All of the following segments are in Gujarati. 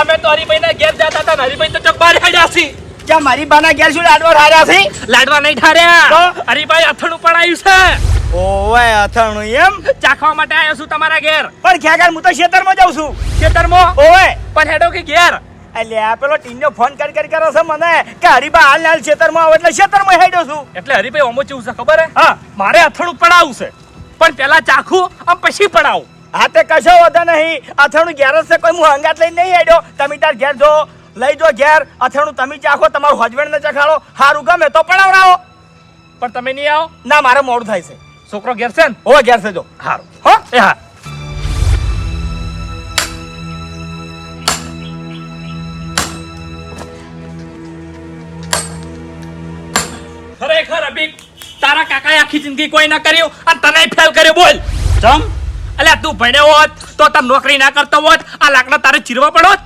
અમે તો હરિભાઈના ઘેર જતા હતા ને હરિભાઈ તો ચબ્બાર હેડ્યા છે. ક્યાં મારી બાના ઘેર શું લાડવા ઠાર્યા છે? લાડવા નહીં ઠાર્યા તો? હરિભાઈ અથડું પણ આવ્યું છે. ઓવે અથડું એમ? ચાખવા માટે આવ્યો છું તમારા ઘેર. પણ ખ્યાગર હું તો ખેતરમાં જાઉં છું. ખેતરમાં? ઓવે. પણ હેડો કે ઘેર? એટલે આ પેલો ટીનો ફોન કરી કરી કરો છે મને કે હરીબા હાલ હાલ ખેતરમાં આવો એટલે ખેતરમાં હેડ્યો છું. એટલે હરિભાઈ ઓમો ચેવું છે ખબર હે? હા. મારે અથડું પડાવું છે. પણ પેલા ચાખું આમ પછી પડાવું. હા તે કશો વધો નહીં. અથાણું ઘેર જ છે કોઈ હું હંગાત લઈને નહીં આવ્યો તમે તાર ઘેર જો લઈ જો ઘેર. અથાણું તમે ચાખો તમારું હસબન્ડ ને ચખાડો. સારું ગમે તો પણ આવડાવો પણ તમે નહીં આવો? ના મારે મોડું થાય છે. છોકરો ઘેર છે ને? હો ઘેર છે જો. હારું. હો? એ હા. ખરેખર અભિક તારા કાકાએ આખી જિંદગી કોઈ ના કર્યું? અને તને ફેલ કર્યો બોલ. ચમ? અલ્યા તું ભણ્યો હોત તો તમે નોકરી ના કરતો હોત. આ લાકડા તારે ચીરવા પડોત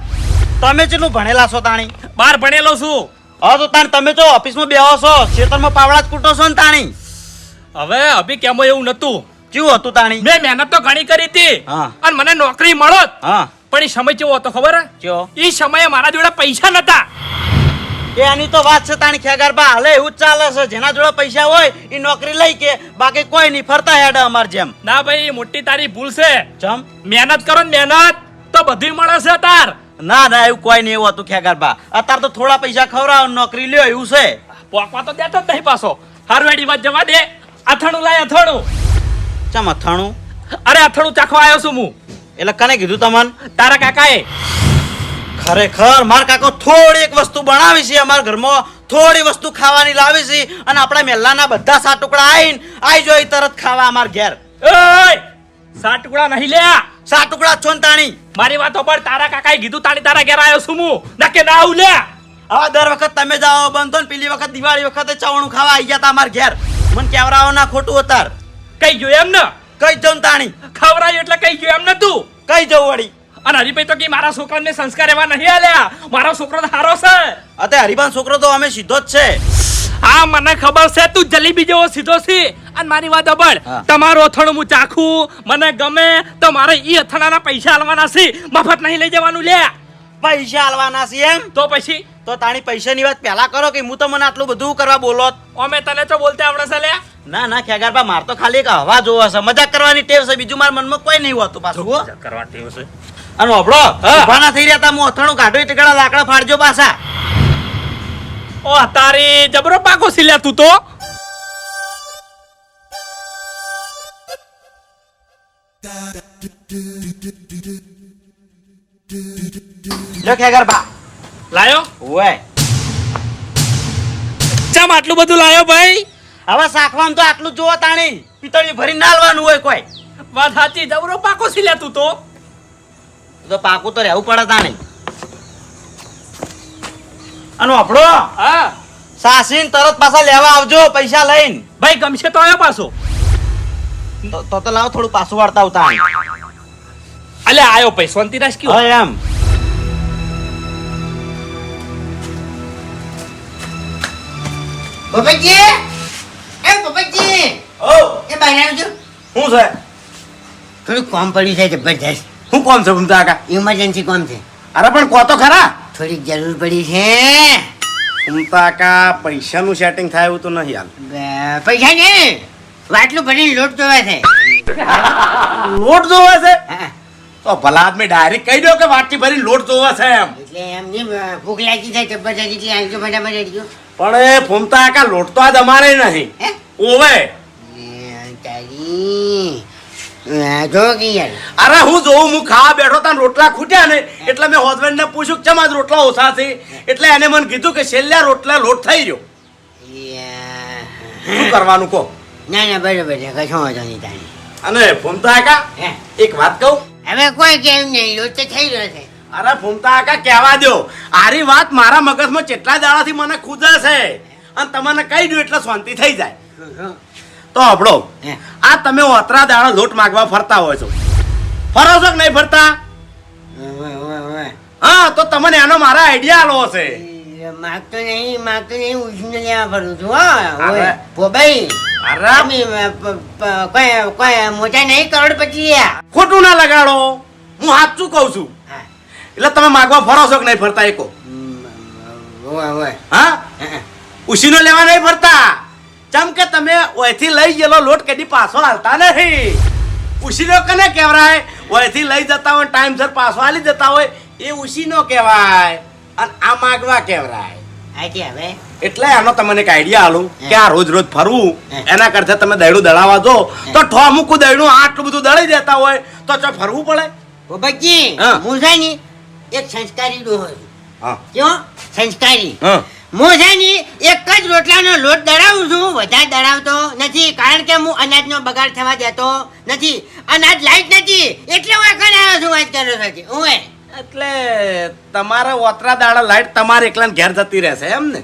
તમે કેટલું ભણેલા છો તાણી? બાર ભણેલો છું. હા તો તાણ તમે જો ઓફિસમાં બેહો છો. ખેતરમાં પાવડા જ કૂટો છો ને તાણી? હવે અભી કેમો એવું નતું? કેવું હતું તાણી? મેં મહેનત તો ઘણી કરી હતી. હા. અને મને નોકરી મળો હા. પણ એ સમય કેવો હતો ખબર હે? એ સમયે મારા જોડે પૈસા નતા. એ આની તો વાત છે તાણી ખેગારબા હાલે એવું જ ચાલે છે. જેના જોડે પૈસા હોય એ નોકરી લઈ કે બાકી કોઈ નહીં ફરતા હેડે અમાર જેમ. ના ભાઈ મોટી તારી ભૂલ છે. ચમ? મહેનત કરો ને મહેનત તો બધી મળે છે તાર. ના ના એવું કોઈ નહીં એવું હતું ખેગારબા અત્યારે તો થોડા પૈસા ખવડાવ નોકરી લ્યો એવું છે. પોકવા તો દેતો જ નહીં પાછો. હારવાડી વાત જવા દે. અથાણું લાય અથાણું. ચમ અથાણું? અરે અથાણું ચાખવા આવ્યો છું હું. એટલે કને કીધું તમને? તારા કાકાએ. ખરેખર માર કાકો થોડી એક વસ્તુ બનાવી છે અમારા ઘરમાં. થોડી વસ્તુ ખાવાની લાવી છે અને આપણા મેલ્લાના બધા સાત ટુકડા આવીને આઈ જોઈ તરત ખાવા અમાર ઘેર. ઓય! સાત ટુકડા નહીં લ્યા. સાત ટુકડા છો તાણી. મારી વાતો પર તારા કાકાએ કીધું તાણી તારા ઘેર આવ્યો છું હું. ના કે ના લ્યા. હવે દર વખત તમે જાઓ બંધો ને પેલી વખત દિવાળી વખતે ચવાણું ખાવા આવી ગયા તા અમાર ઘેર. મને કેવરાઓ ના ખોટું અતાર. કઈ ગયું એમ ને? કઈ જઉં તાણી. ખવરાયું એટલે કઈ ગયું એમ નતું કઈ જવું વળી. અને હરીભાઈ તો કે મારા છોકરાને સંસ્કાર એવા નહીં આલ્યા. મારો છોકરો તો સારો છે. અતે હરિભાન છોકરો તો અમે સીધો જ છે. હા મને ખબર છે તું જલેબી જેવો સીધો છે. અને મારી વાત અબળ. તમારું અથાણું હું ચાખું. મને ગમે તો મારે ઈ અથાણાના પૈસા આલવાના છે. મફત નહીં લઈ જવાનું લે. પૈસા આલવાના છે એમ? તો પછી? તો તાણી પૈસાની વાત પહેલા કરો કે હું તો મને આટલું બધું કરવા બોલો અમે તને તો બોલતે આવડે છે લે. ના ના ખેગારબા માર તો ખાલી એક હવા જોવા છે. મજાક કરવાની ટેવ છે. બીજું મારા મનમાં કોઈ નહીં હોતું પાછું. કરવા ટેવ છે. અને ઓબળો. ઊભા ના થઈ રહ્યા તા હું અથાણું કાઢો ટકડા લાકડા ફાડજો પાછા. ઓ તારી જબરો પાકો સિલ્યા તું તો? જો ખેગારબા લાયો? ઓય. ચમ આટલું બધું લાયો ભાઈ? હવે શાકવામાં તો આટલું જોવો તાણી. પિતળી ભરી નાલવાનું હોય કોઈ. વાત સાચી જબરો પાકો સિલ્યા તું તો? તો પાકું તો રહેવું પડે તાણી અને આપણો હા. સાસીન તરત પાછા લેવા આવજો પૈસા લઈને. ભાઈ ગમશે તો આવ્યો પાછો. તો તો તો લાવો થોડું પાછું વાળતા આવતા અલે આયો ભાઈ શાંતિ રાખ કયો. હા એમ. પપ્પાજી? એ પપ્પાજી? ઓ. એ બહાર આવજો શું છે? થોડું કામ પડ્યું છે જબરજસ્ત. શું કોમ છે ભૂમતા કાકા ઇમરજન્સી કોણ છે. અરે પણ કહો તો ખરા. થોડીક જરૂર પડી છે. ઉમતા કા પૈસાનું સેટિંગ થાય એવું તો નહીં હાલ. પૈસા ને વાટલું ભરીને લોટ જોવા છે. લોટ જોવે છે? તો ભલા આદમી ડાયરેક્ટ કહી દો કે વાટલી ભરી લોટ જોવે છે એમ. એટલે એમની ભૂખ લાગી છે જબરજસ્ત એટલે આવજો ફટાફટ આવજો પણ એ ફૂમતા કા લોટ તો આજ અમારે નહીં. ઓવે. તારી. અરે હું જોઉં હું ખાવા બેઠો તા રોટલા ખૂટ્યા ને એટલે મેં હસબન્ડ ને પૂછ્યું કે ચમ આજ રોટલા ઓછા છે? એટલે એને મને કીધું કે છેલ્લા રોટલા લોટ થઈ રહ્યો શું કરવાનું કહો? ના ના બરોબર છે કશો વાંધો નહીં તારી અને ફૂમતા કાકા એક વાત કહું? હવે કોઈ કેમ નહીં લોટ તો થઈ રહ્યો છે. અરે ફૂમતા કાકા કહેવા દો આરી વાત મારા મગજમાં કેટલા દાડાથી મને ખુદે છે. અને તમને કહી દઉં એટલે શાંતિ થઈ જાય. તો હબળો આ તમે ઓતરા દાડા લોટ માગવા ફરતા હોય છો. ફરો છો કે નહીં ફરતા. હા તો તમને એનો મારા આઈડિયા આલો હશે. માગતો નહીં માગતો નહીં ઉછીને લેવા છું હા. કોઈ કોઈ મોટા નહીં કરોડપતિ ખોટું ના લગાડો. હું સાચું કહું છું? એટલે તમે માગવા ફરો છો કે નહીં ફરતા એકો? હા? ઉશીનો લેવા નહીં ફરતા? ચમ કે તમે ઓયથી લઈ ગયેલો લોટ કદી પાછો હાલતા નથી? ઉશીનો કને કહેવાય? ઓયથી લઈ જતા હોય ટાઈમસર પાછો હાલી જતા હોય એ ઉશીનો કહેવાય અને આ માગવા કહેવાય. હવે? એટલે આનો તમને એક આઈડિયા આલું કે આ રોજ રોજ ફરવું એના કરતા તમે દૈડું દળાવા જો. તો ઠો મૂકું દૈડું આટલું બધું દળી દેતા હોય તો ચો ફરવું પડે? બાબાજી હા. છે ને એક સંસ્કારી ડોહો છું. હા. ક્યો સંસ્કારી. હા છે ને એક જ રોટલાનો લોટ દળાવું છું વધારે દળાવતો નથી કારણ કે હું અનાજનો બગાડ થવા દેતો નથી. અનાજ લાઈટ નથી એટલે હું એકણ આવ્યો છું વાત કરો નથી હું એટલે તમારે ઓતરા દાડા લાઈટ તમારે એકલા ઘેર જતી રહેશે એમ ને?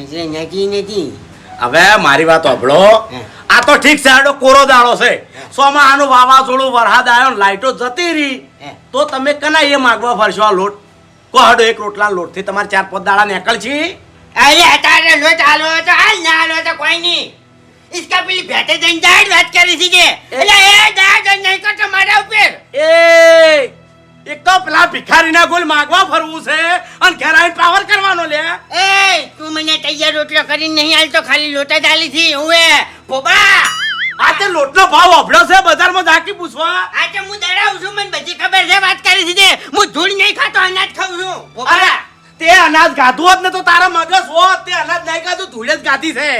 એટલે નથી નથી. હવે મારી વાત સાંભળો. આ તો ઠીક છે આડો કોરો દાડો છે. સોમાં આનું વાવાઝોડું વરસાદ આવ્યો લાઈટો જતી રહી. તો તમે કના એ માગવા ફરશો આ લોટ? કો હાડો એક રોટલા લોટ થી તમારે ચાર પાંચ દાડા નીકળ છે અરે અત્યારે લોટ હાલો તો હાલ ના હાલો તો કોઈ નહીં इसका પેલી ભેટે જઈને દાડ વાત કરી છે કે એટલે એ દાડ નહીં કરતો મારા ઉપર એ એક તો પેલા ભિખારીના ગોલ માગવા ફરવું છે અને ઘેર આવીને પાવર કરવાનો લે એ તું મને તૈયાર રોટલો કરીને નહીં હાલતો ખાલી લોટ જ હાલી થી હું એ પોબા આ તે લોટનો ભાવ અભળ્યો છે બજારમાં જાકી પૂછવા. આ તો હું દડાવું છું મને બધી ખબર છે વાત કરી છે તે. હું ધૂળ નહીં ખાતો અનાજ ખાઉં છું. અરે તે અનાજ ગાધું હોત ને તો તારા મગજ હોત. તે અનાજ નહીં ગાધું ધૂળે જ ગાધી છે.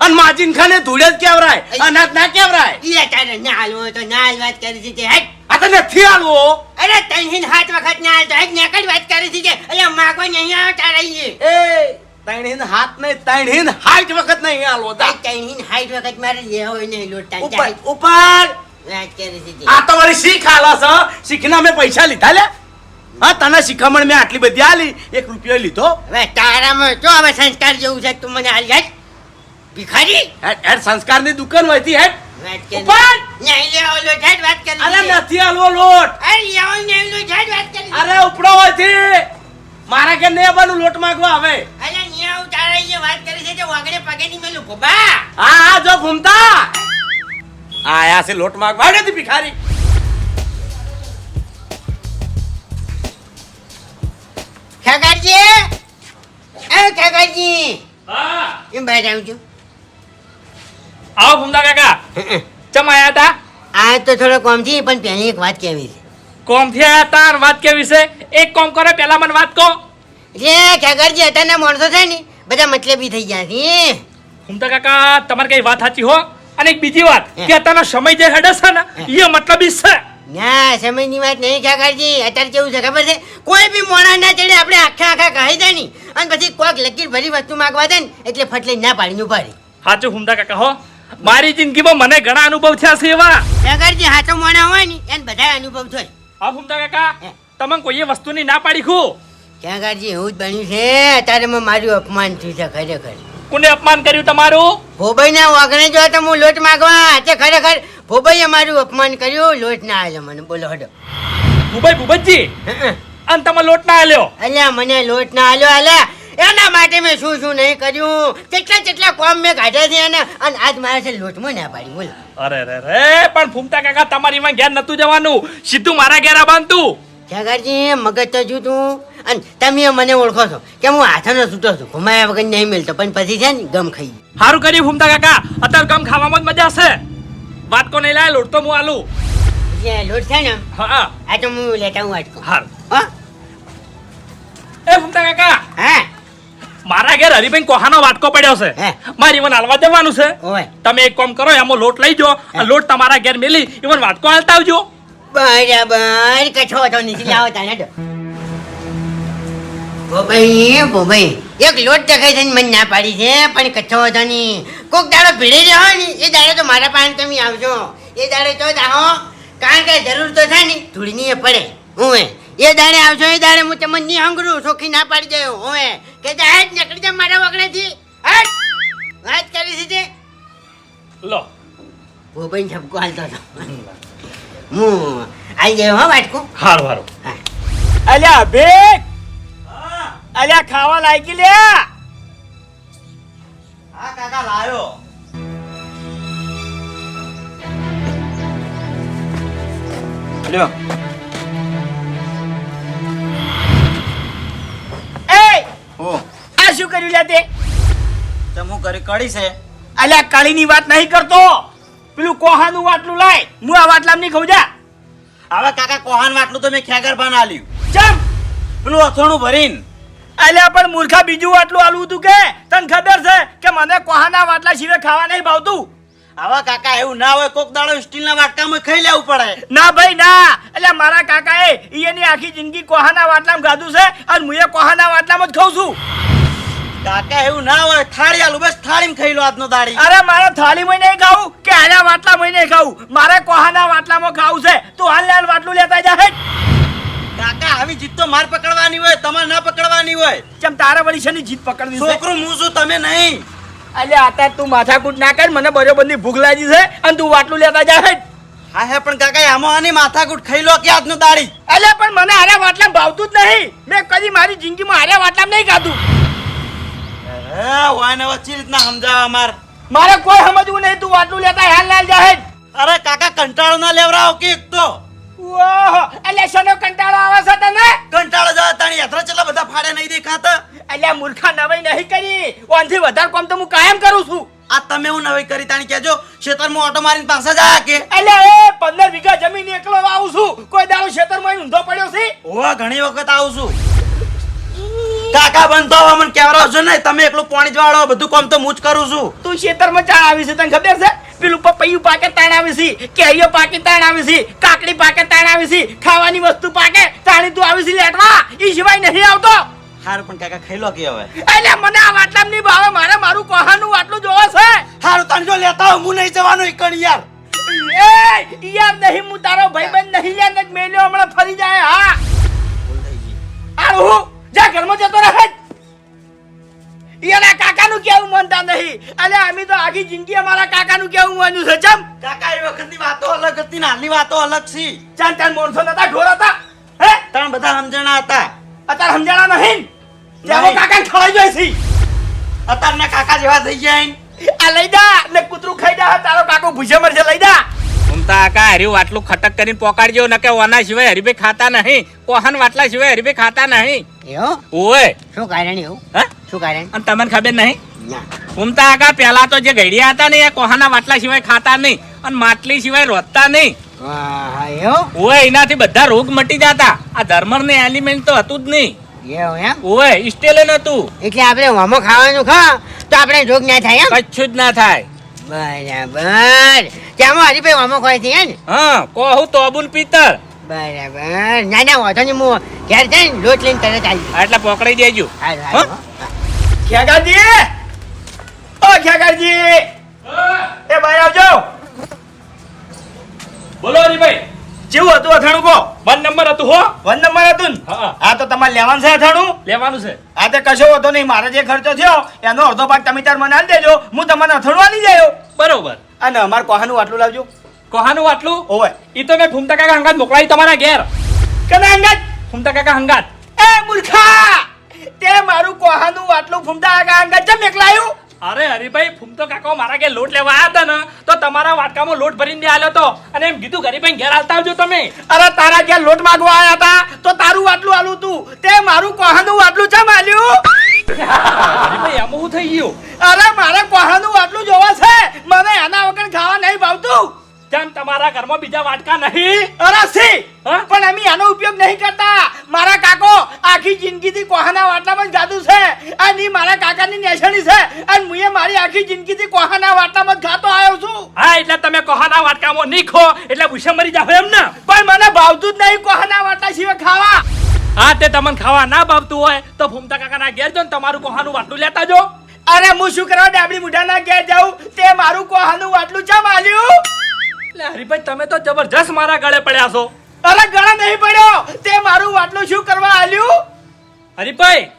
અને માજીન ખાને ધૂળે જ કેવરાય? અનાજ ના કેવરાય? ઈ તારે ના હાલવો તો ના હાલ વાત કરી છે તે હેટ. આ તો નથી આલવો અરે તૈહીન હાથ વખત ના હાલતો હેટ નેકડ વાત કરી છે કે અલ્યા માગો નહીં આવે તારા એ તૈણીન હાથ નહીં તણીન હાઈટ વખત નહીં આલવો તા. તૈહીન હાથ વખત મારે લેવો નહીં લોટા ઉપર ઉપર. આ તો વળી શીખ આલા છે શીખના મેં પૈસા લીધા લે. હા તને શીખામણ મેં આટલી બધી આલી. એક રૂપિયો લીધો. હવે તારામાં જો હવે સંસ્કાર જેવું છે તું મને આલી જાય ભિખારી? હેડ હેડ સંસ્કારની દુકાન હોયથી હેડ ઉપર! નહીં લેવો લોટ હેટ વાત કરી અરે નથી આલવો લોટ. અરે લેવો નહીં લોટ વાત કરી અરે ઉપડો હોયથી મારા કે ને આવવાનું લોટ માંગવા આવે. અલ્યા નહીં હું તારા ઈ વાત કરી છે તે વાગડે પગે નહીં મેલું ગોબા હા હા જો ઘૂમતા. આયા છે લોટ માંગવા. તી ભિખારી ખેગારજી? એ ખેગારજી. હા. એમ બહાર આવું છું? આવો ભૂમદા કાકા. ચમ આયા તા આ તો થોડો કોમથી પણ પહેલી એક વાત કહેવી છે. કોમ થયા તાર વાત કેવી છે? એક કોમ કરે પેલા મને વાત કહો. એટલે ખેગારજી અત્યારના માણસો છે ને બધા મતલબી થઈ ગયા છે. હુમતા કાકા તમારે કઈ વાત સાચી હો. અને એક બીજી વાત. કે અત્યારનો સમય જે હેડે છે ને એ મતલબ છે. ના સમયની વાત નહીં ખેગારજી અત્યારે કેવું છે ખબર છે? કોઈ બી મોણા ના ચડે આપણે આખા આખા કહી દે ની અને પછી કોક લકીર ભરી વસ્તુ માંગવા દે ને એટલે ફટલે ના પાડીને ઉભારી સાચું હુમતા કાકા હો. મારી જિંદગીમાં મને ઘણા અનુભવ થયા છે એવા. ખેગારજી હાચો મોણા હોય ને એને બધા અનુભવ થાય હા ભૂમતા કાકા. તમને કોઈએ વસ્તુની ના પાડી ખુ? કાજી એવું જ બન્યું છે. અત્યારે મેં મારું અપમાન થયું છે ખરેખર. કોને અપમાન કર્યું તમારું? ભોભાઈ ના વાગણે જો તો હું લોટ માગવા. તે ખરેખર ભોભાઈએ મારું અપમાન કર્યું. લોટ ના આલ્યો મને. બોલો હડો. ભૂભાઈ ભૂપતજી હં. અને તમે લોટ ના આલ્યો? અલ્યા મને લોટ ના આલ્યો. અલ્યા એના માટે મેં શું શું નહીં કર્યું? કેટલા કેટલા કોમ મેં કાઢ્યા છે અને અને આજ મારે છે લોટમાં ના પાડી બોલો. અરે રે રે પણ ફૂમતા કાકા તમારી માં ઘેર નતું જવાનું. સીધું મારા ઘેર બાંધતું ખેગારજી મગજ તો જુતું અને તમે મને ઓળખો છો કે હું હાથનો છૂટો છું. ઘુમાયા વગર નહીં મળતો પણ પછી છે ને ગમ ખાઈ સારું કર્યું ફૂમતા કાકા. અત્યારે ગમ ખાવામાં જ મજા છે. વાત કો નહીં લાય? લોટ તો હું આલું. લોટ છે ને હા. આ તો હું લેતા હું વાટકો હા? એ ફૂમતા કાકા. હા? મારા ઘેર હરિભાઈ કોહાનો વાટકો પડ્યો છે. હે. મારે ઈવન હાલવા જવાનું છે. તમે એક કામ કરો એમાં લોટ લઈ જો લોટ તમારા ઘેર મેલી ઈવન વાટકો હાલતા આવજો. બરાબર કછો તો નીચે લાવો તાને તો બોબાઈ એક લોટ દેખાય છે ને મને ના પાડી છે પણ કચ્છો હતો ની કોક દાડો ભીડે રહ્યો ને એ દાડે તો મારા પાસે તમે આવજો. એ દાડે તો કારણ કે જરૂર તો થાય ને ધૂળની પડે. હું એ દાણે દાડે આવજો એ દાડે હું તમને નહીં હંગરું સોખી ના પાડી દઉં હવે કે કે જ નીકળી જા મારા વગડેથી હટ વાત કરી છે લો. ભૂપેન ઠપકો હાલતો હતો. હું આવી ગયો હો વાટકો. હારું હારું. હા. અલ્યા બે અલ્યા ખાવા લાગી લ્યા. હા કાકા લાયો. લ્યો. વાટલું લે તે? તે હું કરી કળી છે. અલ્યા કળીની વાત નહીં કરતો. પેલું કોહાનું વાટલું લાય. હું આ વાટલામ નહીં ખાઉં જા. હવે કાકા કોહાન વાટલું તો મેં ખેગર પાન આલ્યું ચમ. પેલું અથોણું ભરીન. અલ્યા પણ મૂર્ખા બીજું વાટલું આલું હતું કે? તને ખબર છે કે મને કોહાના વાટલા સિવાય ખાવા નહીં ભાવતું? હવે કાકા એવું ના હોય કોક દાડો સ્ટીલના વાટકામાં ખાઈ લેવું પડે. ના ભાઈ ના. એટલે મારા કાકાએ એની આખી જિંદગી કોહાના વાટલામાં ગાધું છે અને હું એ કોહાના વાટલામાં જ ખાઉં છું. કાકા એવું ના હોય થાળી આલું બસ થાળીમાં ખાઈ લો આજનો દાડી. અરે મારે થાળીમાં નહીં ખાવું કે આના વાટલામાં નહીં ખાવું? મારે કોહાના વાટલામાં ખાવું છે. તું હાલ લાલ વાટલું લેતા જા હે કાકા આવી જીત તો માર પકડવાની હોય તમારે ના પકડવાની હોય. ચમ તારા વળી શેની જીત પકડવી છોકરું હું છું તમે નહીં. અલ્યા આતા તું માથાકૂટ ના કર મને બરોબરની ભૂખ લાગી છે અને તું વાટલું લેતા જા હે. હા હે પણ કાકા આમાં આની માથાકૂટ ખાઈ લો કે આજનો દાડી અલે પણ મને આર્યા વાટલા ભાવતું જ નહીં. મેં કદી મારી જિંદગીમાં આર્યા વાટલા નહીં ખાધું. હે વાને વચ્ચે રીતના સમજાવ અમાર. મારે કોઈ સમજવું નહીં તું વાટલું લેતા હાલ લાલ જા હે. અરે કાકા કંટાળો ના લેવરાવ કે એક તો. શેનો કંટાળો આવે છે તને? કંટાળો જવા તાણી યાત્રા બધા ફાડે નહીં દેખાતા? એટલે મૂર્ખા નવાઈ નહીં કરી. ઓનથી વધારે કામ તો હું કાયમ કરું છું. આ તમે હું નવાઈ કરી તાણી કેજો ખેતરમાં ઓટો મારીને પાછા જાય કે. અલ્યા એ વીઘા જમીન એકલો આવું છું. કોઈ દાડો ખેતરમાં ઊંધો પડ્યો છે? ઓવા ઘણી વખત આવું છું. કાકા બનતો હવે મને કેવરાવ છો ને તમે એકલું પાણી જ વાળો બધું કામ તો હું જ કરું છું. તું ખેતરમાં ચાણ આવી છે તને ખબર છે? પેલું પપૈયું પાકે તાણ આવે છે કેરીઓ પાકે તાણ આવે છે કાકડી પાકે તાણ આવે છે ખાવાની વસ્તુ પાકે તાણી તું આવે છે લેટવા. એ સિવાય નહીં આવતો. હારું પણ કાકા ખાઈ લો કે હવે? એટલે મને આ વાટલામ નહીં ભાવે મારે મારું કોહાનું વાટલું જોવો છે. હારું તણ જો લેતા હું નહીં જવાનું એકણ યાર. એ યાર નહીં હું તારો ભાઈબંધ નહીં યાર ને મેલ્યો હમણાં ફરી જાય હા. આ હું જા ઘરમાં જતો રહે એના કાકાનું કેવું માનતા નહીં? અને અમે તો આખી જિંદગી અમારા કાકાનું કેવું માન્યું છે? ચમ! કાકા એ વખતની વાતો અલગ હતી નાની વાતો અલગ છે. ચાર ચાર મોણસો નતા ઢોર હતા. હે? ત્રણ બધા સમજણા હતા. અત્યારે સમજાણા નહીં. જેવો. કાકા ખવાઈ જાય છે. અત્યારના કાકા જેવા થઈ ગયા ઈન. આ લઈ જા ને કૂતરું ખાઈ જા તારો કાકો ભૂસે મરશે લઈ જા. આકા હર્યું વાટલું ખટક કરીને પોકાડજો ન કે ઓના સિવાય હરીભાઈ ખાતા નહીં. કોહન વાટલા સિવાય હરીભાઈ ખાતા નહીં. એવું? ઓય. શું કારણ એવું? હા? શું કારણ અને તમને ખબર નહીં? ઘૂમતા આકા પેલા તો જે ઘડિયા હતા ને એ કોહાના વાટલા સિવાય ખાતા નહીં અને માટલી સિવાય રોધતા નહીં. ઓય એનાથી બધા રોગ મટી જતા. આ ધર્મર ને એલિમેન્ટ તો હતું જ નહીં. એમ? ઓય સ્ટેલે હતું. એટલે આપણે મોમો ખાવાનું ખા તો આપણે રોગ ના થાય એમ? કચ્છું જ ના થાય. બરાબર. ત્યાં હરીભાઈ મોમો ખાય છે ને હા કહું તો અબુલ પિત્તર બરાબર. ના ના વાંધો નહીં હું ઘેર જઈને લોટ લઈને તરત આવી એટલે પકડી દેજો. હો? ખેગાજી ઓ ખેગાજી એ ભાઈ આવજો. બોલો હરીભાઈ. જેવું હતું અથાણું કો વન નંબર હતું હો. વન નંબર હતું હા. આ તો તમારે લેવાનું છે અથાણું? લેવાનું છે. આ તો કશો હતો નહીં મારે જે ખર્ચો થયો એનો અડધો ભાગ તમે તાર મને આપી દેજો. હું તમને અથાણું આલી જાયો બરોબર. અને અમારે કોહાનું આટલું લાવજો. કોહાનું વાટલું ઓવે. ઈ તો મેં ફૂમતા કાકા હંગાત મોકલાવી તમારા ઘેર. કદા હંગાત? ફૂમતા કાકા હંગાત. એ મૂર્ખા! તે મારું કોહાનું વાટલું ફૂમતા આગા અંગત જમ એકલાયું? અરે હરીભાઈ ફૂમતો કાકો મારા કે લોટ લેવા આવ્યા હતા ને તો તમારા વાટકામાં લોટ ભરીને આલ્યો તો. અને એમ કીધું હરીભાઈ ઘેર આવતા આવજો તમે. અરે તારા ઘેર લોટ માંગવા આવ્યા હતા તો તારું વાટલું આલું તું. તે મારું કોહાનું વાટલું જમ આલ્યું? હરીભાઈ એમ હું થઈ ગયું? અરે મારે કોહાનું વાટલું જોવા છે મને એના વગર ખાવા નહીં ભાવતું. કેમ તમારા ઘરમાં બીજા વાટકા નહીં? અરે સી પણ અમે આનો ઉપયોગ નહીં કરતા. મારા કાકો આખી જિંદગીથી કોહાના વાટલામાં જ ગાતું છે. અને મારા કાકાની નેશણી છે. અને મુએ મારી આખી જિંદગીથી કોહાના વાટલામાં જ ગાતો આવ્યો છું. હા એટલે તમે કોહાના વાટકામાં નહીં ખો. એટલે ભૂસે મરી જાવ એમ ને? પણ મને ભાવતું જ નહીં કોહાના વાટલા સિવાય ખાવા. હા તે તમને ખાવા ના ભાવતું હોય તો ભૂમતા કાકાના ઘેર જો ને તમારું કોહાનું વાટલું લેતા જો અરે હું શું કરવા ડાબડી મુઢાના ઘેર જાઉં? તે મારું કોહાનું વાટલું ચા આલ્યું? એટલે હરીભાઈ તમે તો જબરજસ્ત મારા ગળે પડ્યા છો. અરે ગળા નહીં પડ્યો. તે મારું વાટલું શું કરવા આલ્યું? હરીભાઈ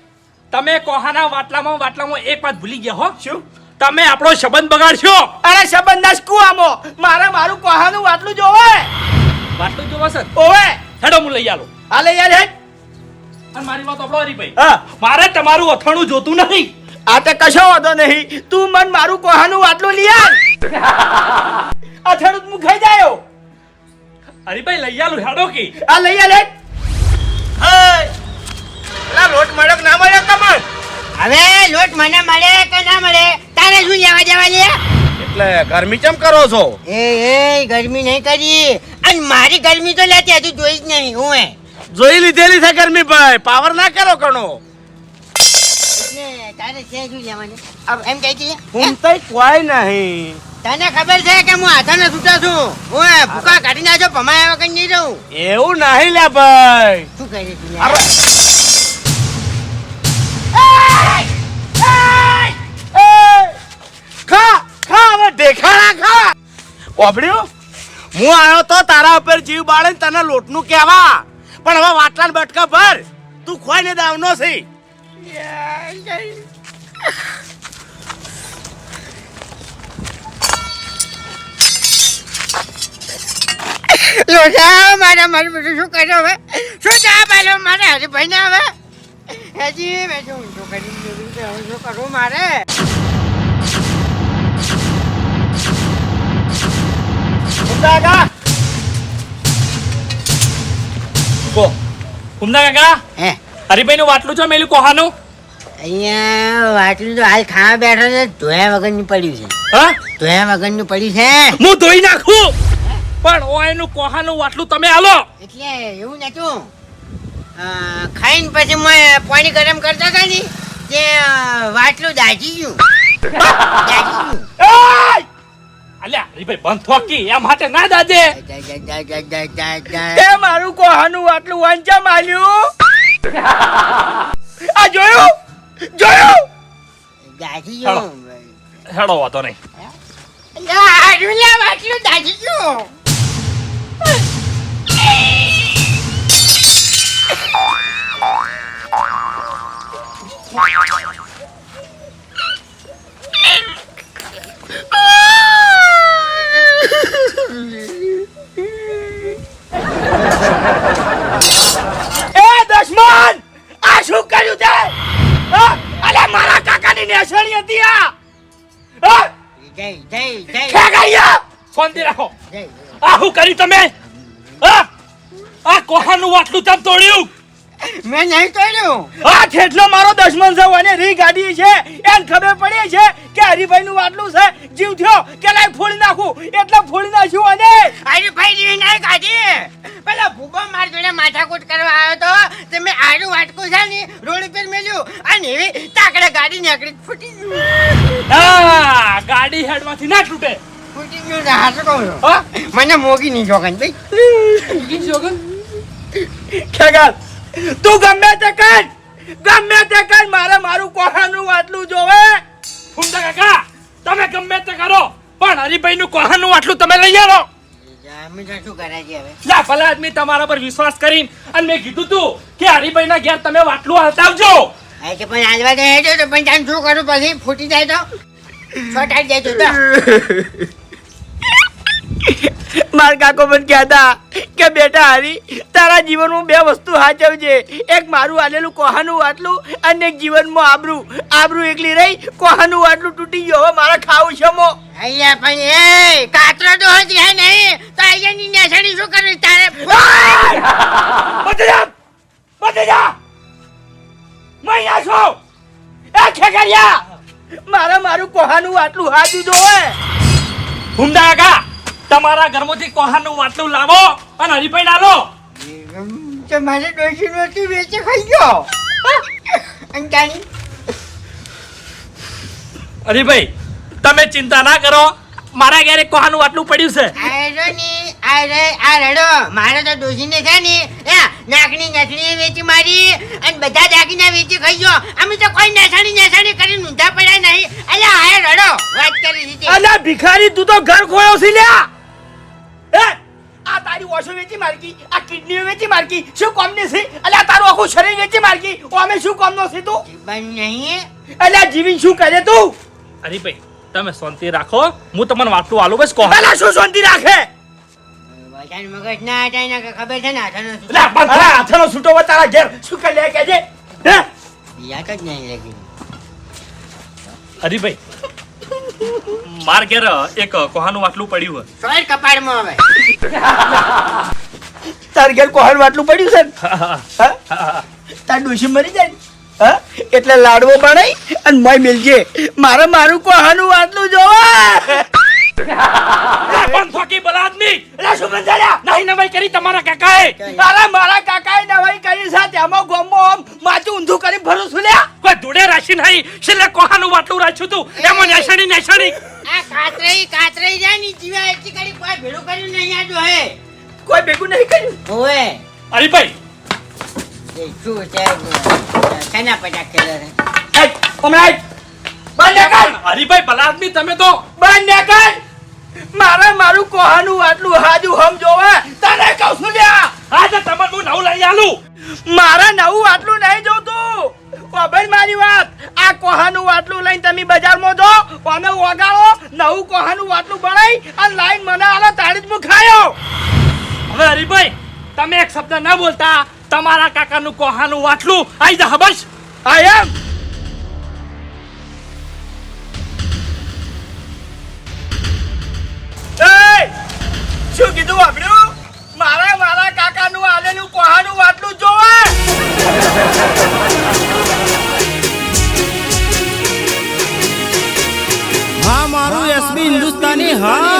તમે કોહાના વાટલામાં વાટલામાં એક વાત ભૂલી ગયા હો. શું? તમે આપણો સંબંધ બગાડશો. અરે સંબંધાસ કુઆમો મારે મારું કોહાનું વાટલું જોવે. વાટલું જોવે સર ઓવે. હેડો હું લઈ આલો. લઈ યાર હેડ અને મારી વાત આપણો હરીભાઈ હા. મારે તમારું અથાણું જોતું નથી આ તો કશો વાંધો નહીં. તું મન મારું કોહાનું વાટલું લઈ આલ અથડું હું ખાઈ જાયો. ભાઈ લઈ આલું હેડો કે. આ લઈ આલે. લા લોટ મળ્યો કે ના મળ્યો કમળ હવે લોટ મને મળે કે ના મળે? તારે શું લેવા દેવાની એટલે ગરમી કેમ કરો છો? એ એ ગરમી નહીં કરી. અને મારી ગરમી તો લેતી હજુ જોઈ જ નહીં હું એ જોઈ લીધેલી છે ગરમી ભાઈ. પાવર ના કરો કણો એટલે તારે છે શું લેવાની? એમ કહી દઈએ હું તો કોઈ નહીં. તને ખબર છે કે હું હાથાને છૂટા છું? હું ભૂકા કાઢી નાખજો ભમાયા વગર નહીં રહું. એવું નહીં લે ભાઈ. શું કરી તું? ખા ખા હવે ઢેખાડા ખા. ઓબડ્યું હું આવ્યો તો તારા ઉપર જીવ બાળે તને લોટનું કહેવા. પણ હવે વાટલાન બટકા ભર. તું ખોઈને દાવનો છે. લોટા મારા મારું બધું શું કર્યો હવે? શું ચા પાડ્યો મારે? હરીભાઈ હવે? હજી મેં શું ઊંધું કરી દીધું છે, હવે શું કરવું મારે? કો ઉમદા કાકા! હે? હરિભાઈ નું વાટલું છો મેલું કોહાનું? અહીંયા વાટલું તો હાલ ખાવા બેઠો છે ધોયા વગરનું પડ્યું છે. હા? ધોયા વગરનું પડ્યું છે. હું ધોઈ નાખું! પણ ઓયનું કોહાનું વાટલું તમે આલો એટલે એવું નતું ખાઈને પછી મેં પાણી ગરમ કરતા હતા ને તે વાટલું દાજી ગયું. દાજી ગયું અલ્યા હરિભાઈ બંધ થોકી એમ માટે ના દાજે. દા, દા, દા, દા, દા, દા, દા. તે મારું કોહાનું આટલું વાંચા માલ્યું આ જોયું? જોયું? દાજી ગયું. હેડો વાતો નહીં. વાટલું દાજી ગયું. નેસણી હતી આ! હા? જય જય જય. ખેગાઈયા! શાંતિ રાખો. જય. આ શું કર્યું તમે? હા? આ કોહાનું વાટલું તમ તોડ્યું? મેં નહીં તોડ્યું. આ ઠેઠલો મારો દશમન છે અને રી ગાડી છે. એને ખબર પડી છે કે હરિભાઈ નું વાટલું છે. જીવ થયો કે લાઈ ફોડી નાખું? એટલે ફોડી નાખ્યું અને હરિભાઈ ભાઈ નહીં ગાડી પેલા ભૂગો માર જોડે માથાકૂટ કરવા આવ્યો તો તે મેં આડું વાટકું છે ને રોડ ઉપર મેલ્યું અને એવી તાકડે ગાડી નીકળી ફૂટી ગયું. હા ગાડી હેડમાંથી ના તૂટે. ફૂટી ગયું હાથ કહું મને મોગી નહીં જોગન ભાઈ. ખેગાલ તું ગમે તે કર ગમે તે કર મારે મારું કોહાનું આટલું જોવે. ફૂમતા કાકા તમે ગમે તે કરો પણ હરિભાઈ નું કોહાનું વાટલું તમે લઈ આવો. લા ભલા આદમી તમારા પર વિશ્વાસ કરીને. અને મેં કીધું તું કે હરિભાઈ ના ઘેર તમે વાટલું હટાવજો આ કે પણ હાલવા દે તો પણ શું કરું પછી? ફૂટી જાય તો? છોટાડી જાય તો માર કાકો પણ કહેતા કે બેટા હરી તારા જીવનમાં બે વસ્તુ હાચવજે. એક મારું આલેલું કોહાનું વાટલું અને એક જીવનમાં આબરૂ. આબરૂ એકલી રહી કોહાનું વાટલું તૂટી ગયો. હવે મારે ખાવું છે મો. અહીંયા પણ એ કાતરો તો હજી હે નહીં. તો અહીંયાની નેસડી શું કરવી? તારે બધી જા! બધી જા! મૈયા છો! એ ખેકરિયા! મારે મારું કોહાનું વાટલું હાજુ જોવે હુમદા કાકા! તમારા ઘરમાંથી કોહાનું વાટલું લાવો અને હરીફાઈ ના લો તો મારે ડોશી નહોતી વેચે ખાઈ ગયો. તાની તમે ચિંતા ના કરો. મારા ઘરે કોહાનું વાટલું પડ્યું છે. આ રડો મારે તો ડોશીને છે ને નાકની નથણી વેચી મારી અને બધા દાગીના વેચી ખાઈ ગયો. અમે તો કોઈ નેસાણી નેસાણી કરીને ઊંધા પડ્યા નહીં. અલ્યા આય રડો વાત કરી દીધી ભિખારી તું તો ઘર ખોયો છે લ્યા. આ તારી ઓછો વેચી મારકી આ કિડની વેચી મારકી શું કોમની છે? અલ્યા તારું આખું શરીર વેચી મારકી ઓમે શું કોમનો છે તું? જીવન નહીં. અલે જીવીન શું કરે તું? હરિભાઈ તમે શાંતિ રાખો હું. તમને વાતું આલું બસ કહો. અલે શું શાંતિ રાખે? મગજ ના હટાય ને ખબર છે ને હાથાનો અલા બંધ હાથનો છૂટો હોય તારા ઘેર. શું કરી લે કેજે હે? યાદ જ નહીં લાગી હરિભાઈ માર ઘેર એક કોહાનું વાટલું પડ્યું હોય. સોય કપાળમાં આવે. તાર ઘેર કોહન વાટલું પડ્યું છે ને? હા, હા, હા? હા, હા. તાર ડોશી મરી જાય હા? એટલે લાડવો બનાવી અને મય મિલજે. મારે મારું કોહાનું વાટલું જોવા. પણ થોકી ભલા આદમી એટલે શું નહીં નવાઈ કરી તમારા કાકાએ. અરે મારા કાકાએ નવાઈ કરી છે તેમાં ગોમો આમ માથું ઊંધું કરી ભરું નહીં. છેલ્લે કોહાનું બાટલું રાખ્યું તું. એમાં નેસણી નેસણી. આ કાતરાઈ કાતરાઈ જાય ની જીવા એટલી કરી કોઈ ભેળું કર્યું નહીં આ જો હે. કોઈ ભેગું નહીં કર્યું. ઓએ હરીભાઈ એ શું છે શેના પટા ખેલે રે હમણાં બંધ કર. હરીભાઈ ભલા આદમી તમે તો બંધ કર. મારે મારું કોહાનું આટલું હાજુ હમ જોવે. તને કહું છું લ્યા. આજે તમારે હું નવું લઈ આલું. મારે નવું આટલું નહીં જોતું. ખબર મારી વાત. આ કોહાનું વાટલું લઈને તમે બજારમાં જો અને ઓગાળો નવું કોહાનું વાટલું બનાવી અને લાઈન મને આલો તાળી જ હું હવે હરીભાઈ તમે એક શબ્દ ન બોલતા તમારા કાકાનું કોહાનું વાટલું આઈ જા બસ આ એમ? શું કીધું આપણે হা